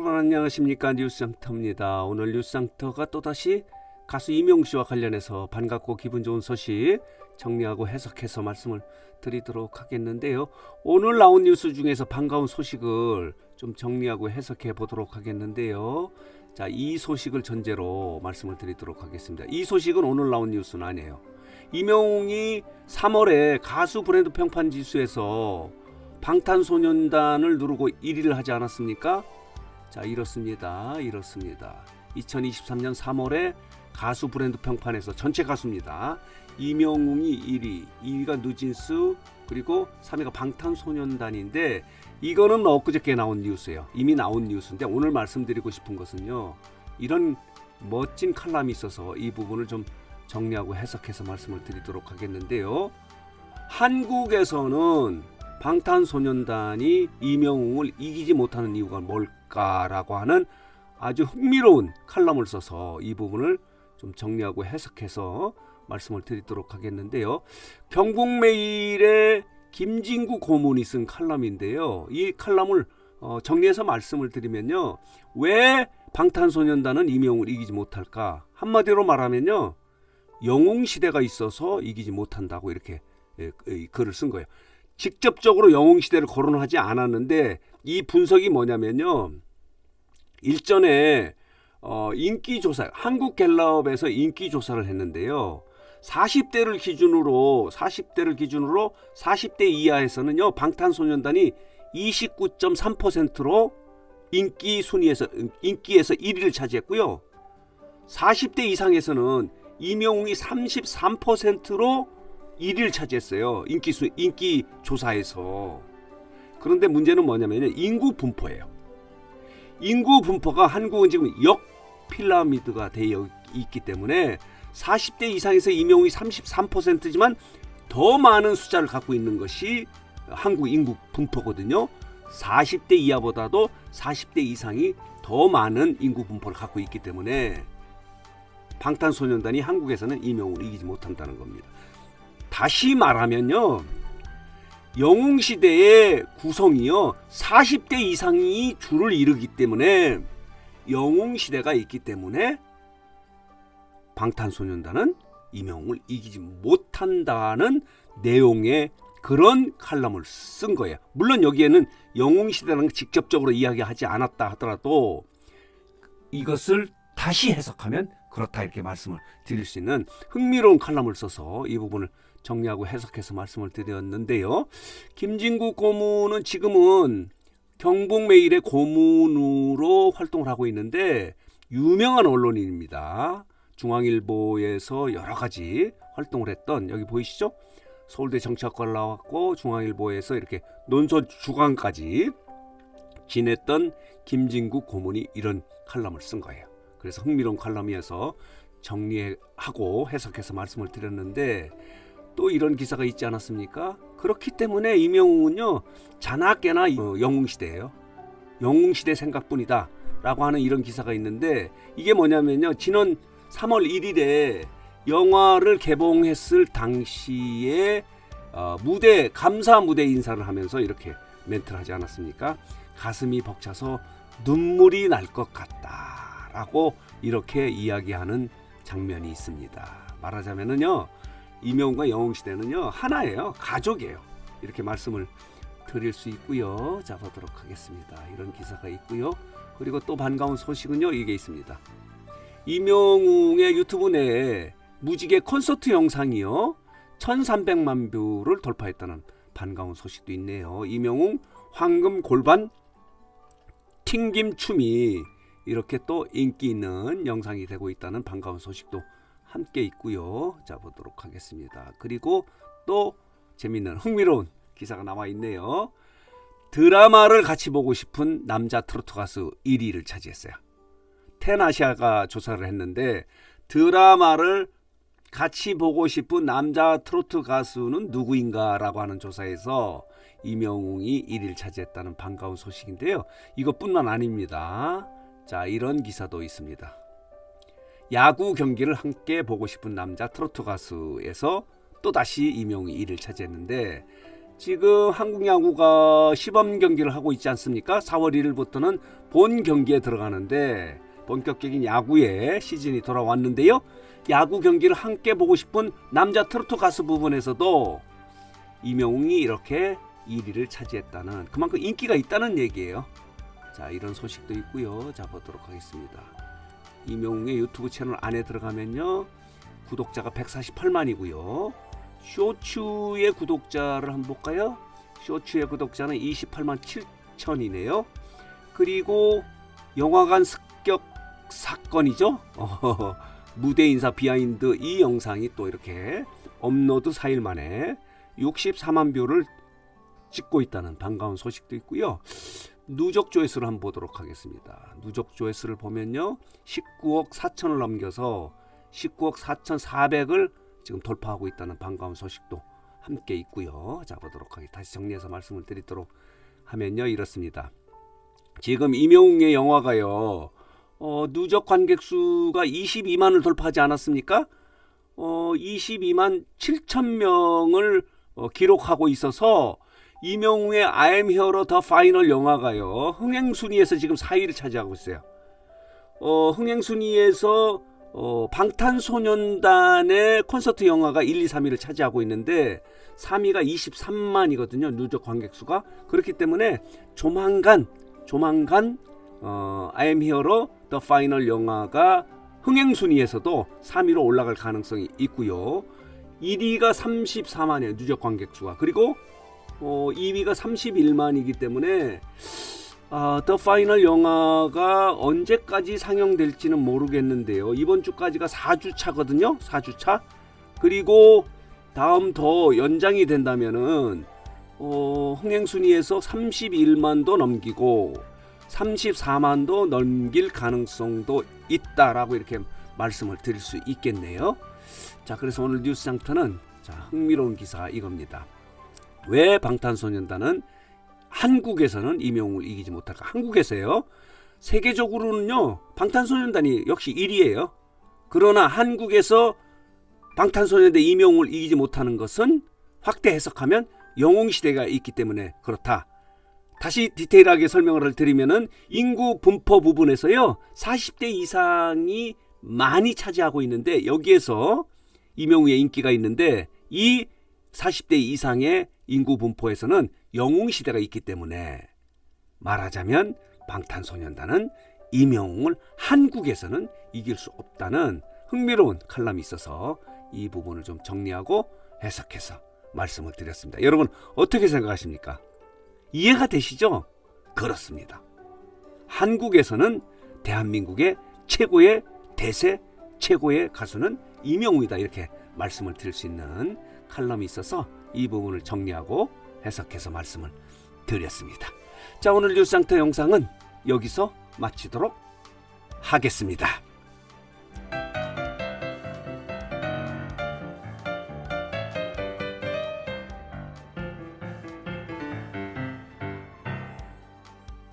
여러분 안녕하십니까 뉴스상터입니다. 오늘 뉴스상터가 또다시 가수 이명웅 씨와 관련해서 반갑고 기분 좋은 소식 정리하고 해석해서 말씀을 드리도록 하겠는데요. 오늘 나온 뉴스 중에서 반가운 소식을 좀 정리하고 해석해 보도록 하겠는데요. 자, 이 소식을 전제로 말씀을 드리도록 하겠습니다. 이 소식은 오늘 나온 뉴스는 아니에요. 이명웅이 3월에 가수 브랜드 평판 지수에서 방탄소년단을 누르고 1위를 하지 않았습니까? 자, 이렇습니다. 이렇습니다. 2023년 3월에 가수 브랜드 평판에서 전체 가수입니다. 이명웅이 1위, 2위가 누진스, 그리고 3위가 방탄소년단인데 이거는 엊그저께 나온 뉴스예요. 이미 나온 뉴스인데 오늘 말씀드리고 싶은 것은요. 이런 멋진 칼럼이 있어서 이 부분을 좀 정리하고 해석해서 말씀을 드리도록 하겠는데요. 한국에서는 방탄소년단이 이명웅을 이기지 못하는 이유가 뭘까라고 하는 아주 흥미로운 칼럼을 써서 이 부분을 좀 정리하고 해석해서 말씀을 드리도록 하겠는데요. 경북메일의 김진구 고문이 쓴 칼럼인데요. 이 칼럼을 어, 정리해서 말씀을 드리면요. 왜 방탄소년단은 이명웅을 이기지 못할까? 한마디로 말하면요. 영웅 시대가 있어서 이기지 못한다고 이렇게 예, 이 글을 쓴 거예요. 직접적으로 영웅 시대를 거론하지 않았는데 이 분석이 뭐냐면요. 일전에 어, 인기 조사 한국 갤럽에서 인기 조사를 했는데요. 40대를 기준으로 40대를 기준으로 40대 이하에서는요. 방탄소년단이 29.3%로 인기 순위에서 인기에서 1위를 차지했고요. 40대 이상에서는 이명웅이 33%로 1위를 차지했어요. 인기 수 인기 조사에서. 그런데 문제는 뭐냐면 인구 분포예요. 인구 분포가 한국은 지금 역 필라미드가 되어 있기 때문에 40대 이상에서 이명웅이 33%지만 더 많은 숫자를 갖고 있는 것이 한국 인구 분포거든요. 40대 이하보다도 40대 이상이 더 많은 인구 분포를 갖고 있기 때문에 방탄소년단이 한국에서는 이명웅을 이기지 못한다는 겁니다. 다시 말하면요. 영웅 시대의 구성이요. 40대 이상이 줄을 이루기 때문에 영웅 시대가 있기 때문에 방탄소년단은 이명웅을 이기지 못한다는 내용의 그런 칼럼을 쓴 거예요. 물론 여기에는 영웅 걸 직접적으로 이야기하지 않았다 하더라도 이것을 다시 해석하면 그렇다 이렇게 말씀을 드릴 수 있는 흥미로운 칼럼을 써서 이 부분을 정리하고 해석해서 말씀을 드렸는데요. 김진국 고문은 지금은 경북메일의 고문으로 활동을 하고 있는데 유명한 언론인입니다. 중앙일보에서 여러 가지 활동을 했던 여기 보이시죠? 서울대 정치학과를 나왔고 중앙일보에서 이렇게 논설 주간까지 지냈던 김진국 고문이 이런 칼럼을 쓴 거예요. 그래서 흥미로운 칼럼이어서 정리하고 해석해서 말씀을 드렸는데 또 이런 기사가 있지 않았습니까? 그렇기 때문에 이명웅은요 자나깨나 어, 영웅 시대예요. 영웅 시대 생각뿐이다 라고 하는 이런 기사가 있는데 이게 뭐냐면요 지난 3월 1일에 영화를 개봉했을 당시에 어, 무대 감사 무대 인사를 하면서 이렇게 멘트를 하지 않았습니까? 가슴이 벅차서 눈물이 날 것 같다 라고 이렇게 이야기하는 장면이 있습니다. 말하자면은요. 이명웅과 영웅 시대는요 하나예요. 가족이에요. 이렇게 말씀을 드릴 수 있고요. 자 보도록 하겠습니다. 이런 기사가 있고요. 그리고 또 반가운 소식은요 이게 있습니다. 이명웅의 유튜브 내에 무지개 콘서트 영상이요. 1300만 뷰를 돌파했다는 반가운 소식도 있네요. 이명웅 황금 골반 튕김 춤이 이렇게 또 인기 있는 영상이 되고 있다는 반가운 소식도 함께 있고요. 자 보도록 하겠습니다. 그리고 또 재밌는 흥미로운 기사가 나와 있네요. 드라마를 같이 보고 싶은 남자 트로트 가수 1위를 차지했어요. 텐아시아가 조사를 했는데 드라마를 같이 보고 싶은 남자 트로트 가수는 누구인가라고 하는 조사에서 이명웅이 1위를 차지했다는 반가운 소식인데요. 이것뿐만 아닙니다. 자, 이런 기사도 있습니다. 야구 경기를 함께 보고 싶은 남자 트로트 가수에서 또다시 이명웅이 1위를 차지했는데 지금 한국 야구가 시범 경기를 하고 있지 않습니까? 4월 1일부터는 본 경기에 들어가는데 본격적인 야구의 시즌이 돌아왔는데요. 야구 경기를 함께 보고 싶은 남자 트로트 가수 부분에서도 이명웅이 이렇게 1위를 차지했다는 그만큼 인기가 있다는 얘기예요. 자 이런 소식도 있고요. 자 보도록 하겠습니다. 이명웅의 유튜브 채널 안에 들어가면요 구독자가 148만이고요. 쇼츠의 구독자를 한번 볼까요? 쇼츠의 구독자는 28만 7천이네요. 그리고 영화관 습격 사건이죠. 어, 무대 인사 비하인드 이 영상이 또 이렇게 업로드 4일 만에 64만 뷰를 찍고 있다는 반가운 소식도 있고요. 누적 조회수를 한번 보도록 하겠습니다. 누적 조회수를 보면요. 19억 4천을 넘겨서 19억 4,400을 지금 돌파하고 있다는 반가운 소식도 함께 있고요. 자 보도록 하겠습니다. 다시 정리해서 말씀을 드리도록 하면요. 이렇습니다. 지금 이명웅의 영화가요. 어, 누적 관객 수가 22만을 돌파하지 않았습니까? 어, 22만 7천 명을 어, 기록하고 있어서 이명웅의 I'm Here The Final 영화가요. 흥행 순위에서 지금 4위를 차지하고 있어요. 어, 흥행 순위에서 어, 방탄소년단의 콘서트 영화가 1, 2, 3위를 차지하고 있는데 3위가 23만이거든요. 누적 관객 수가. 그렇기 때문에 조만간 조만간 어, I am Here The Final 영화가 흥행 순위에서도 3위로 올라갈 가능성이 있고요. 1위가 34만이에요. 누적 관객 수가. 그리고 어, 2위가 31만이기 때문에 아, 더 파이널 영화가 언제까지 상영될지는 모르겠는데요. 이번 주까지가 4주 차거든요. 4주 차. 그리고 다음 더 연장이 된다면은 어, 흥행 순위에서 31만도 넘기고 34만도 넘길 가능성도 있다라고 이렇게 말씀을 드릴 수 있겠네요. 자, 그래서 오늘 뉴스 장터는 자, 흥미로운 기사가 이겁니다. 왜 방탄소년단은 한국에서는 이명웅을 이기지 못할까? 한국에서요. 세계적으로는요. 방탄소년단이 역시 1위예요. 그러나 한국에서 방탄소년단 이명웅을 이기지 못하는 것은 확대 해석하면 영웅 시대가 있기 때문에 그렇다. 다시 디테일하게 설명을 드리면은 인구 분포 부분에서요. 40대 이상이 많이 차지하고 있는데 여기에서 이명웅의 인기가 있는데 이 40대 이상의 인구 분포에서는 영웅 시대가 있기 때문에 말하자면 방탄소년단은 이명웅을 한국에서는 이길 수 없다는 흥미로운 칼럼이 있어서 이 부분을 좀 정리하고 해석해서 말씀을 드렸습니다. 여러분 어떻게 생각하십니까? 이해가 되시죠? 그렇습니다. 한국에서는 대한민국의 최고의 대세 최고의 가수는 이명웅이다 이렇게 말씀을 드릴 수 있는 칼럼이 있어서 이 부분을 정리하고 해석해서 말씀을 드렸습니다. 자 오늘 뉴스상태 영상은 여기서 마치도록 하겠습니다.